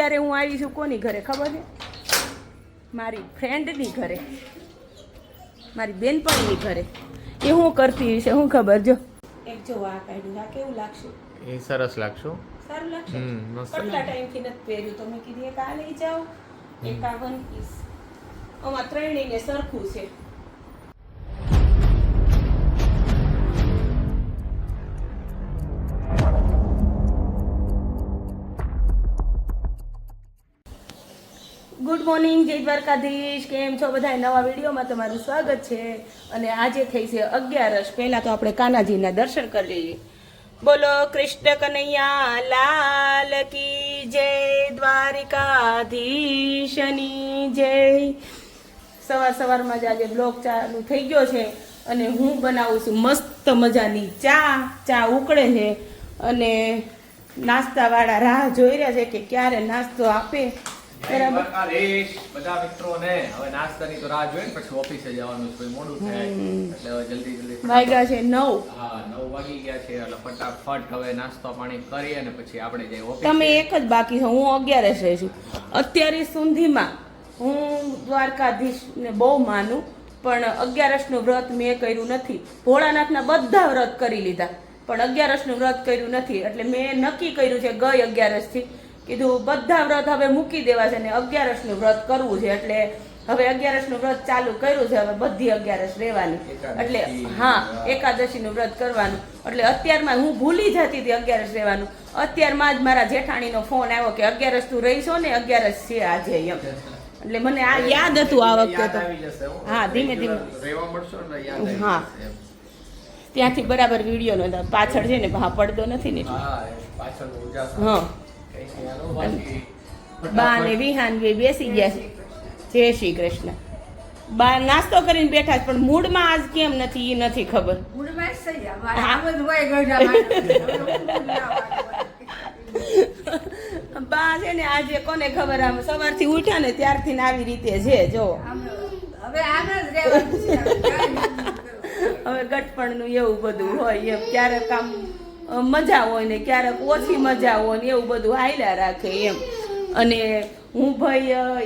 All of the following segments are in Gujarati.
અત્યારે હું આવી છું કોની ઘરે ખબર છે? મારી ફ્રેન્ડની ઘરે. મારી બેનપણીની ઘરે. એ હું કરતી છે હું ખબર જો. એક જો આ કાઢ્યું આ કેવું લાગશે? એ સરસ લાગશો. સારું લાગશે? હમ, મસ્ત. કેટલા ટાઈમથી નથી પહેર્યું? તો મેં કીધું એક આ લઈ જાઓ એક આ વન પીસ. આમાં ત્રણેયને સરખું છે. મોર્નિંગ, જય દ્વારકાધીશ, કેમ છો બધા નવા વિડીયોમાં તમારું સ્વાગત છે. અને આજે થઈ છે અગિયારસ. પહેલા તો આપણે કાનાજીના દર્શન કરી લઈએ. બોલો, કૃષ્ણ કનૈયા, લાલ કી જય, દ્વારિકાધીશની જય. સવાર સવારમાં જ આજે બ્લોગ ચાલુ થઈ ગયો છે અને હું બનાવું છું મસ્ત મજાની ચા. ચા ઉકળે છે અને નાસ્તાવાળા રાહ જોઈ રહ્યા છે કે ક્યારે નાસ્તો આપે. બધા મિત્રોને હવે નાસ્તાની તો રાહ જોઈએ પછી ઓફિસે જવાનું છે મોડું થાય એટલે હવે જલ્દી જલ્દી વાગ્યા છે નવ. હા નવ વાગી ગયા છે એટલે ફટાફટ હવે નાસ્તો પાણી કરી અને પછી આપણે જઈએ ઓફિસ તમે એક જ બાકી છો હું અગિયારસ રહી છું. અત્યારે સુધીમાં હું દ્વારકાધીશને બહુ માનું પણ અગિયારસનું વ્રત મેં કર્યું નથી. ભોળાનાથના બધા વ્રત કરી લીધા પણ અગિયારસનું વ્રત કર્યું નથી. એટલે મેં નક્કી કર્યું છે ગઈ અગિયારસથી કીધું બધા વ્રત હવે મૂકી દેવા છે ને અગિયારસનું વ્રત કરવું છે એટલે હવે અગિયારસનું વ્રત ચાલુ કર્યું છે હવે બધી અગિયારસ રહેવાની. એટલે હા એકાદશીનું વ્રત કરવાનું. એટલે અત્યારમાં હું ભૂલી જતી હતી અગિયારસ રહેવાનું. અત્યારમાં જ મારા જેઠાણીનો ફોન આવ્યો કે અગિયારસ તું રહીશો ને અગિયારસ છે આજે એમ. એટલે મને આ યાદ હતું આ વખતે તો. હો. ધીમે ધીમે. હા. ત્યાંથી બરાબર વીડિયો નો પાછળ છે ને હા પડદો નથી ને. હા. બા ને વિહાન બે બેસી ગયા. છે જય શ્રી કૃષ્ણ. બા નાસ્તો કરીને બેઠા છે પણ મૂડમાં આજ કેમ નથી એ નથી ખબર. બા છે ને આજે કોને ખબર આમ સવારથી ઉઠ્યા ને ત્યારથી ને આવી રીતે છે જો. હવે ગટપણનું હવે ગટપણનું એવું બધું હોય એમ ક્યારેક આમ મજા હોય ને ક્યારેક ઓછી મજા હોય ને એવું બધું હાલ્યા રાખે એમ. અને હું ભાઈ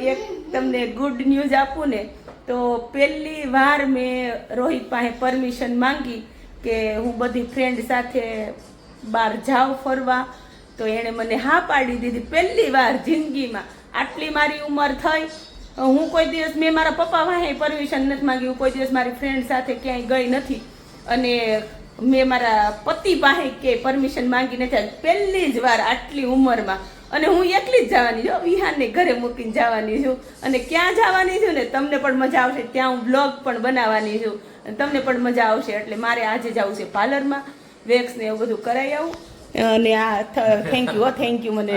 એક તમને ગુડ ન્યૂઝ આપું ને, તો પહેલી વાર મેં રોહિત પાસે પરમિશન માંગી કે હું બધી ફ્રેન્ડ સાથે બહાર જાઉં ફરવા. તો એણે મને હા પાડી દીધી પહેલી વાર જિંદગીમાં. આટલી મારી ઉંમર થઈ. હું કોઈ દિવસ, મેં મારા પપ્પા પાસે પરમિશન નથી માંગી. હું કોઈ દિવસ મારી ફ્રેન્ડ સાથે ક્યાંય ગઈ નથી. અને મેં મારા પતિ પાસે કે પરમિશન માંગી નથી પહેલી જ વાર આટલી ઉંમરમાં. અને હું એકલી જ જવાની છું. વિહાનને ઘરે મૂકીને જવાની છું. અને ક્યાં જવાની છું ને તમને પણ મજા આવશે. ત્યાં હું બ્લોગ પણ બનાવવાની છું. તમને પણ મજા આવશે. એટલે મારે આજે જવું છે પાર્લરમાં. વેક્સ ને એવું બધું કરાવી આવું. અને આ થેન્ક યુ થેન્ક યુ મને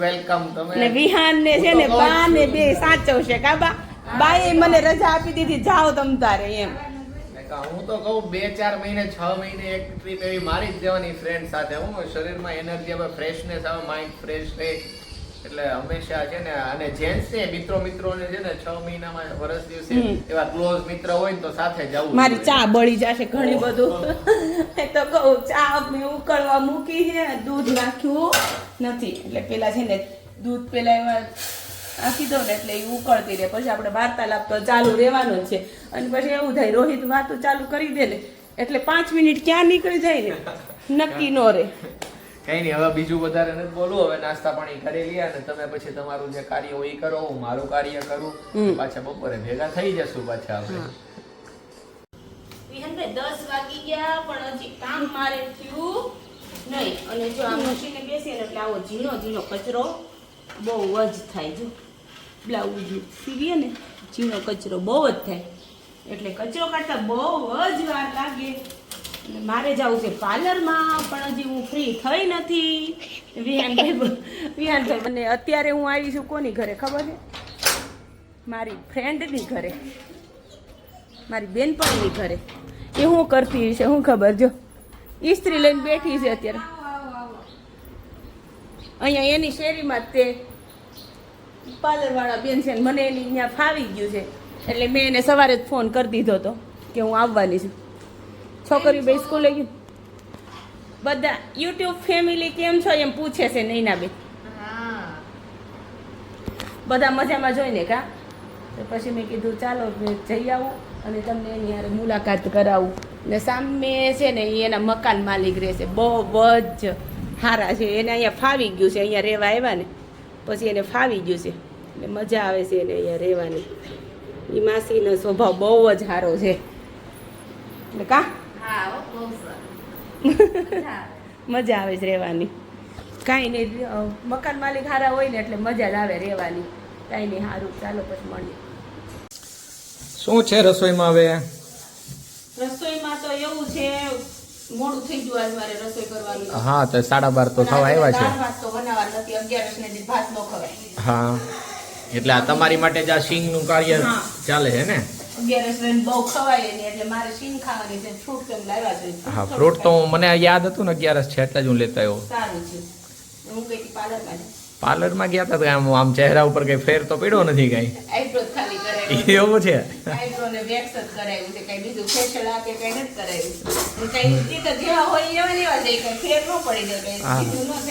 welcome તમે. વિહાન ને છે ને બા ને. બે સાચવશે કાબા? બાએ મને રજા આપી દીધી જાઓ તમ તારે એમ. હું તો કહું બે ચાર મહિને છ મહિને એક ટ્રીપ એવી મારી જ દેવાની ફ્રેન્ડ સાથે. હું શરીરમાં એનર્જી આવે ફ્રેશનેસ આવે માઇન્ડ ફ્રેશ રહે. એટલે હંમેશા છે ને અને જેન્ટ્સ છે મિત્રો મિત્રોને છે ને છ મહિનામાં વર્ષ દિવસે એવા ક્લોઝ મિત્ર હોય ને તો સાથે જવું મારી ચા બળી જશે ઘણી બધું. એ તો કહું ચા મેં ઉકળવા મૂકી છે દૂધ નાખ્યું નથી. એટલે પેલા છે ને દૂધ પેલા એમાં નાખી દઉં ને એટલે એ ઉકળતી રહે. પછી આપણે વાર્તાલાપ તો ચાલુ રહેવાનો છે. અને પછી એવું થાય રોહિત વાતો ચાલુ કરી દે ને એટલે પાંચ મિનિટ ક્યાં નીકળી જાય ને? નક્કી નો રહે. કઈ નહીં હવે બીજું વધારે નથી બોલવું. હવે નાસ્તા પાણી કરી લે અને તમે પછી તમારું જે કાર્ય હોય એ કરો હું મારું કાર્ય કરું. પાછા બપોરે ભેગા થઈ જશું પાછા આપણે. દસ વાગી ગયા પણ હજી કામ મારે થયું નહીં. અને જો આ મશીને બેસીએ ને એટલે આવો ઝીણો ઝીણો કચરો બહુ જ થાય જો. બ્લાઉઝ સીવીએ ને ઝીણો કચરો બહુ જ થાય. એટલે કચરો કાઢતા બહુ જ વાર લાગે. અને મારે જવું છે પાર્લરમાં, પણ હજી હું ફ્રી થઈ નથી. વિહાનભાઈ વિહાનભાઈ મને અત્યારે હું આવી છું કોની ઘરે ખબર છે? મારી ફ્રેન્ડની ઘરે. મારી બેનપણીની ઘરે. એ હું કરતી છે હું ખબર જો. ઇસ્ત્રી લઈને બેઠી છે અત્યારે. અહીંયા એની શેરીમાં તે પાર્લરવાળા બેન છે મને એની અહીંયા ફાવી ગયું છે. એટલે મેં એને સવારે જ ફોન કરી દીધો હતો કે હું આવવાની છું. છોકરી બે સ્કૂલે ગયું બધા યુટ્યુબ ફેમિલી કેમ છો એમ પૂછે છે નૈનાબેન. હા. બધા મજામાં જોઈને કા? તો પછી મેં કીધું ચાલો જઈ આવું અને તમને એની હારે મુલાકાત કરાવું. ને સામે છે ને એના મકાન માલિક રહેશે. બહુ જ સારા છે. એને અહીંયા ફાવી ગયું છે. અહીંયા રહેવા આવ્યા ને. પછી એને ફાવી ગયું છે. એટલે મજા આવે છે એને અહીંયા રહેવાની. એ માસીનો સ્વભાવ બહુ જ સારો છે. એટલે કા. મજા આવે. છે રહેવાની. કાંઈ નહીં મકાન માલિક સારા હોય ને એટલે મજા જ આવે રહેવાની. કાંઈ નહીં સારું. ચાલો પછી મળીએ. શું છે રસોઈમાં હવે? રસોઈમાં તો એવું છે મોડું થઈ ગયું આજ મારે રસોઈ કરવાની. હા તો સાડા બાર તો થવા આવ્યા છે. ભાત તો બનાવવા નથી અગિયારસ ને ભાત ન ખવાય. હા. એટલે આ તમારી માટે જ આ સિંગનું કાર્ય ચાલે છે ને? અગિયારસ ને બહુ ખવાય નહીં એટલે મારે શીંગ ખાવાની છે ફ્રૂટ કેમ લાવ્યા છે. હા ફ્રૂટ તો મને યાદ હતું ને અગિયારસ છે એટલે જ હું લેતા આવ્યો. સારું છે. હું ગઈ પાર્લરમાં પાર્લરમાં ગયા હતા આમ આમ ચહેરા ઉપર કઈ ફેર તો પડ્યો નથી કઈ. એવું છે.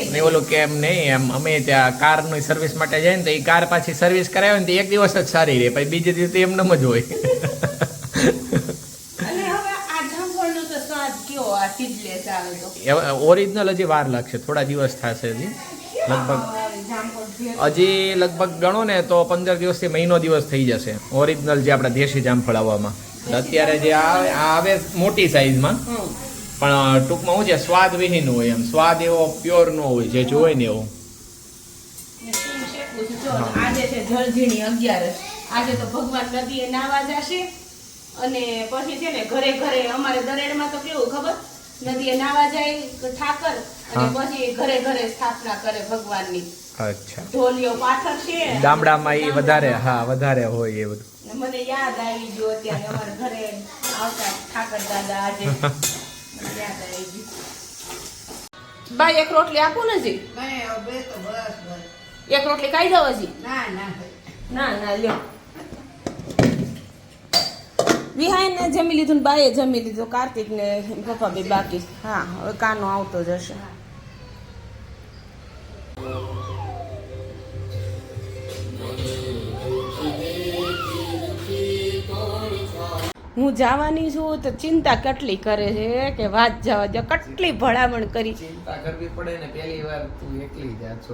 ને ઓલું કેમ નહીં એમ અમે ત્યાં કારની સર્વિસ માટે જાય ને તો એ કાર પાછી સર્વિસ કરાવે ને તો એક દિવસ જ સારી રહે પછી બીજે દિવસે એમનેમ જ હોય. ઓરિજિનલ હજી વાર લાગશે થોડા દિવસ થશે હજી. લગભગ હજી લગભગ ગણો ને તો પંદર દિવસથી મહિનો દિવસ થઈ જશે ઓરિજિનલ જે આપણા દેશી જામફળ આવવામાં અત્યારે જે આવે મોટી સાઈઝમાં પણ ટૂંકમાં શું છે સ્વાદ વિહીન હોય એમ. સ્વાદ એવો પ્યોર નો હોય જે જોઈ ને એવું. આજે છે જળઝીણી અગિયારસ આજે તો ભગવાન નદીએ નાવા જશે. અને પછી છે ને ઘરે ઘરે અમારે દરેડમાં તો કેવું ખબર? નદીએ નાવા જાય ઠાકર. અને પછી ઘરે ઘરે સ્થાપના કરે ભગવાનની. અચ્છા. ઢોલિયો પાછળ છે. ગામડામાં એ વધારે હા વધારે હોય એ બધું. મને યાદ આવી ગયો અત્યારે અમારે ઘરે આવતા ઠાકર દાદા આજે. યાદ આવી ગયું. ભાઈ એક રોટલી આપું ને જી બે તો બસ, બસ. એક રોટલી ખાઈ જાવ હજી. ના ના ના ના લ્યો. વિહાઈને જમી લીધું ને બાએ જમી લીધું કાર્તિક ને પપ્પા બે બાકી. હા હવે કાનો આવતો જ હું જવાની છું તો ચિંતા કેટલી કરે છે? કે વાત જવા દે કેટલી ભલામણ કરી. ચિંતા કરવી પડે ને પહેલી વાર તું એકલી જા છો.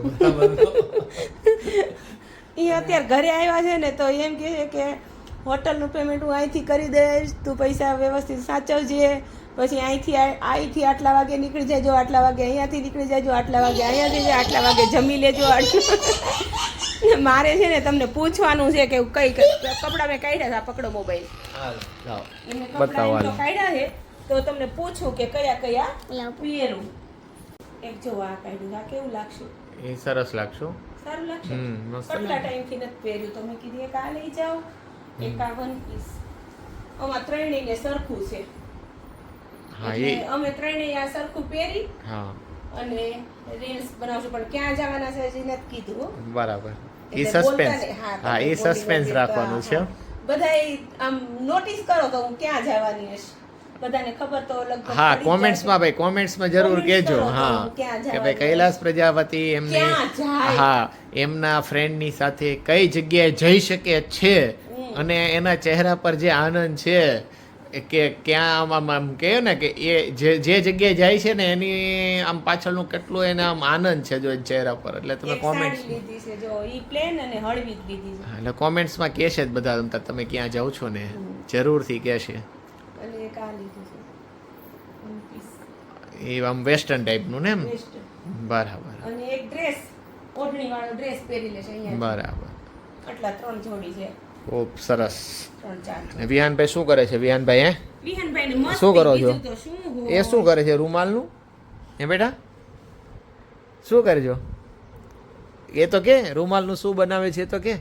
એ અત્યારે ઘરે આવ્યા છે ને તો એમ કહે છે કે હોટલનું પેમેન્ટ હું અહીંથી કરી દઈશ તું પૈસા વ્યવસ્થિત સાચવજે. પછી અહીંથી અહીંથી આટલા વાગે નીકળી જજો આટલા વાગે અહીંયાથી નીકળી જજો આટલા વાગે અહીંયાથી જાય આટલા વાગે જમી લેજો. આટલું મારે છે ને તમને પૂછવાનું છે કે કઈ કપડાં મેં કાઢ્યા હતા પકડો મોબાઈલ એમને કપડાં. કાઢ્યા છે તો તમને પૂછું કે કયા કયા પહેરું. એક જો આ કાઢ્યું આ કેવું લાગશે? એ સરસ લાગશે સારું લાગશે? હમ, મસ્ત કેટલા. ટાઈમથી નથી પહેર્યું? તો મેં કીધું એક આ લઈ જાઓ એક આ વન પીસ આમાં ત્રણેયને સરખું છે. હા એ અમે ત્રણેય આ સરખું પહેરી હા. અને રીલ્સ બનાવશું પણ ક્યાં જવાના છે હજી નથી કીધું. બરાબર. એ સસ્પેન્સ હા, હા એ સસ્પેન્સ રાખવાનું છે. હા. બધાય આમ નોટિસ કરો તો હું ક્યાં જવાની હશ. બધાને ખબર તો લગભગ હા કોમેન્ટ્સમાં. ભાઈ કોમેન્ટ્સમાં જરૂર કહેજો હા. કે ભાઈ કૈલાસ પ્રજાપતિ એમને હા એમના ફ્રેન્ડની સાથે કઈ જગ્યાએ જઈ શકે છે? અને એના ચહેરા પર જે આનંદ છે કે ક્યાં આમ આમ કહે ને કે એ જે જે જગ્યાએ જાય છે ને એની આમ પાછળનું કેટલું એને આમ આનંદ છે જો ચહેરા પર. એટલે તમે કોમેન્ટ્સ લીધી છે જો ઈ પ્લેન અને હળવી લીધી છે. એટલે કોમેન્ટ્સમાં કહેશે જ બધા તમતા તમે ક્યાં જાઓ છો ને? જરૂરથી કહેશે એ આમ વેસ્ટર્ન ટાઈપનું ને એમ? બરાબર. અને એક ડ્રેસ ઓઢણી વાળો ડ્રેસ પહેરી લેશે અહીંયા. બરાબર. આટલા ત્રણ જોડી છે. ખૂબ સરસ. ને વિહાનભાઈ શું કરે છે? વિહાનભાઈ હે? વિહાનભાઈ શું કરો છો? એ શું કરે છે રૂમાલનું? હે બેટા? શું કરે છો? એ તો કે રૂમાલનું શું બનાવે છે એ તો કે.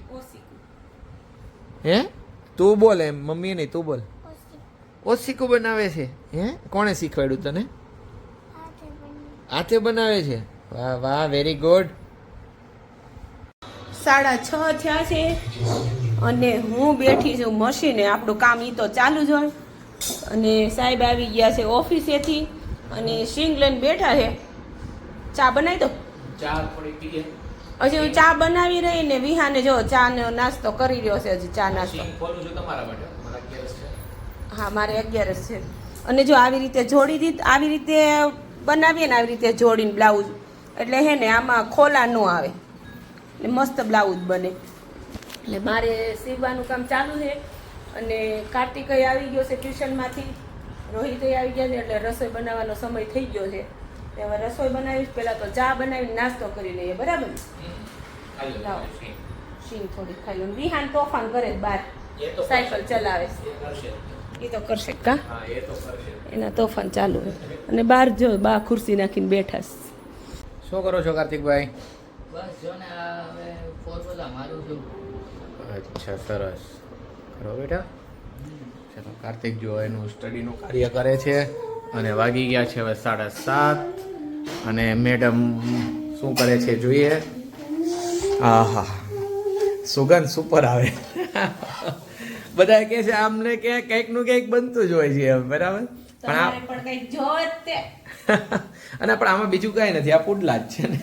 હે? તું બોલ એમ મમ્મી નહીં તું બોલ. ઓસિકું બનાવે છે? હે? કોણે શીખવાડ્યું તને? હાથે બનાવે. છે? વાહ વાહ વેરી ગુડ સાડા છ થયા છે. અને હું બેઠી છું મશીને આપણું કામ એ તો ચાલુ જ હોય. અને સાહેબ આવી ગયા છે ઓફિસેથી અને સિંગ લઈને બેઠા છે. ચા બનાવી દો. હજી હું ચા બનાવી રહી ને વિહાને જો ચા નો નાસ્તો કરી રહ્યો છે હજી ચા નાસ્તો. હા મારે અગિયારસ છે. અને જો આવી રીતે જોડી દીધ આવી રીતે બનાવીએ ને આવી રીતે જોડીને બ્લાઉઝ. એટલે હે ને આમાં ખોલા ન આવે. એટલે મસ્ત બ્લાઉઝ બને. એટલે મારે સીવવાનું કામ ચાલુ છે અને કાર્તિકય આવી ગયો છે ટ્યુશનમાંથી. રોહિત આવી ગયા છે એટલે રસોઈ બનાવવાનો સમય થઈ ગયો છે. હવે રસોઈ બનાવીશ પહેલાં તો ચા બનાવીને નાસ્તો કરી લઈએ બરાબર? લાવો. શીંગ થોડી ખાઈ લઉં વિહાન તોફાન કરે છે બહાર સાયકલ ચલાવે એ તો કરશે કા? હા એ તો કરશે. એના તોફાન ચાલુ છે. અને બહાર જો બા ખુરશી નાખીને બેઠા છે. શું કરો છો કાર્તિકભાઈ? બસ જો ને હવે ફોર્મ્યુલા મારું છું. અચ્છા સરસ. ખરો બેટા? ચાલો કાર્તિક જો એનું સ્ટડીનું કાર્ય કરે છે અને વાગી ગયા છે હવે સાડા સાત. અને મેડમ શું કરે છે જોઈએ? આહા. સુગંધ સુપર આવે. બધા કહે છે આમને ક્યાંક કંઈકનું કંઈક બનતું જ હોય છે બરાબર? પણ અને પણ આમાં બીજું કાંઈ નથી આ પુડલા જ છે ને.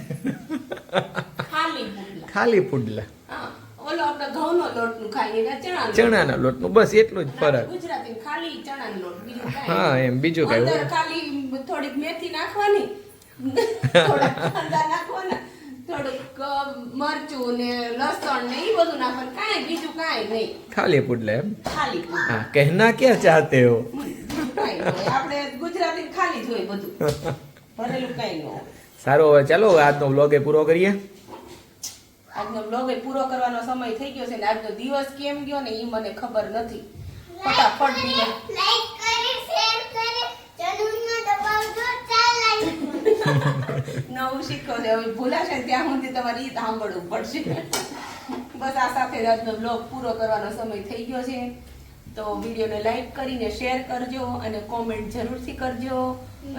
ખાલી પુડલા. ખાલી પુડલા. હા. ઓલો આપણે ઘઉંનો લોટનું ખાઈએ. ચણાના લોટનું બસ એટલું જ ફરક. ગુજરાતી ખાલી ચણાનો લોટ બીજું હા એમ બીજું કઈ અંદર ખાલી થોડીક મેથી નાખવાની થોડા કાંદા નાખવાના થોડુંક મરચું ને લસણ ને એ બધું નાખવાનું કાંઈ બીજું કાંઈ નહીં. ખાલી પુડલા એમ? ખાલી હા કહેના ક્યાં ચાહતે હો? બીજું કાંઈ ન હોય. આપણે ગુજરાતી ખાલી જ હોય બધું. ભરેલું કાંઈ ન સારું હવે ચાલો આજનો વ્લોગ એ પૂરો કરીએ. આજનો બ્લોગ પૂરો કરવાનો સમય થઈ ગયો છે ને આજનો દિવસ કેમ ગયો ને એ મને ખબર નથી. ફટાફટ લાઈક કરે શેર કરે ચેનલમાં દબાવજો નવું શીખો છે હવે ભૂલાશે ત્યાં સુધી તમારે રીત સાંભળવું પડશે. બસ આ સાથે આજનો બ્લોગ પૂરો કરવાનો સમય થઈ ગયો છે. તો વિડીયોને લાઈક કરીને શેર કરજો અને કોમેન્ટ જરૂરથી કરજો.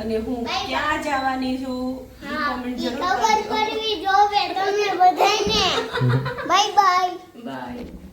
અને હું ક્યાં જવાની છું એ કોમેન્ટ જરૂર ખબર કરજો. જોવે તમને બધાને બાય બાય બાય.